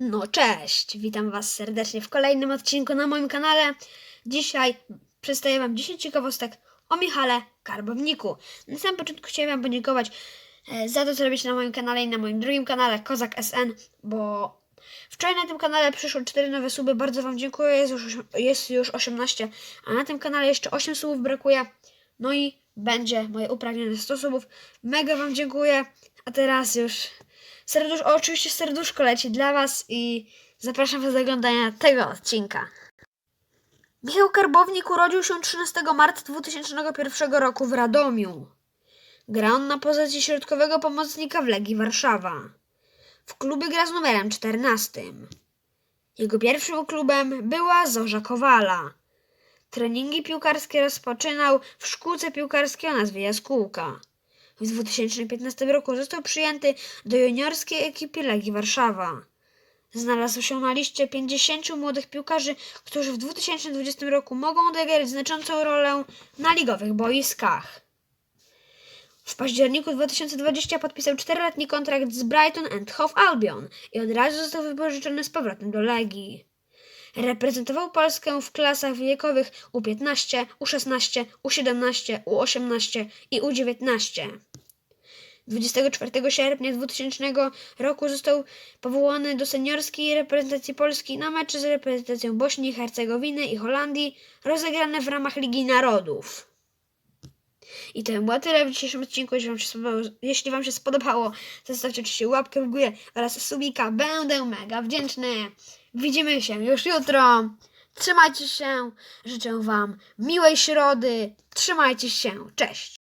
No cześć, witam Was serdecznie w kolejnym odcinku na moim kanale. Dzisiaj przedstawię Wam 10 ciekawostek o Michale Karbowniku. Na samym początku chciałem Wam podziękować e, za to, co robicie na moim kanale i na moim drugim kanale, Kozak SN, bo wczoraj na tym kanale przyszło 4 nowe suby, bardzo Wam dziękuję, jest już, jest już 18, a na tym kanale jeszcze 8 subów brakuje, no i będzie moje upragnione 100 subów. Mega Wam dziękuję, a teraz już serdusz, oczywiście serduszko leci dla Was i zapraszam do oglądania tego odcinka. Michał Karbownik urodził się 13 marca 2001 roku w Radomiu. Gra on na pozycji środkowego pomocnika w Legii Warszawa. W klubie gra z numerem 14. Jego pierwszym klubem była Zorza Kowala. Treningi piłkarskie rozpoczynał w szkółce piłkarskiej o nazwie Jaskółka. W 2015 roku został przyjęty do juniorskiej ekipy Legii Warszawa. Znalazł się na liście 50 młodych piłkarzy, którzy w 2020 roku mogą odegrać znaczącą rolę na ligowych boiskach. W październiku 2020 podpisał 4-letni kontrakt z Brighton and Hove Albion i od razu został wypożyczony z powrotem do Legii. Reprezentował Polskę w klasach wiekowych U15, U16, U17, U18 i U19. 24 sierpnia 2000 roku został powołany do seniorskiej reprezentacji Polski na mecze z reprezentacją Bośni, Hercegowiny i Holandii rozegrane w ramach Ligi Narodów. I to było tyle w dzisiejszym odcinku. Jeśli Wam się spodobało, jeśli wam się spodobało zostawcie oczywiście łapkę w górę oraz subika. Będę mega wdzięczny. Widzimy się już jutro. Trzymajcie się. Życzę Wam miłej środy. Trzymajcie się. Cześć.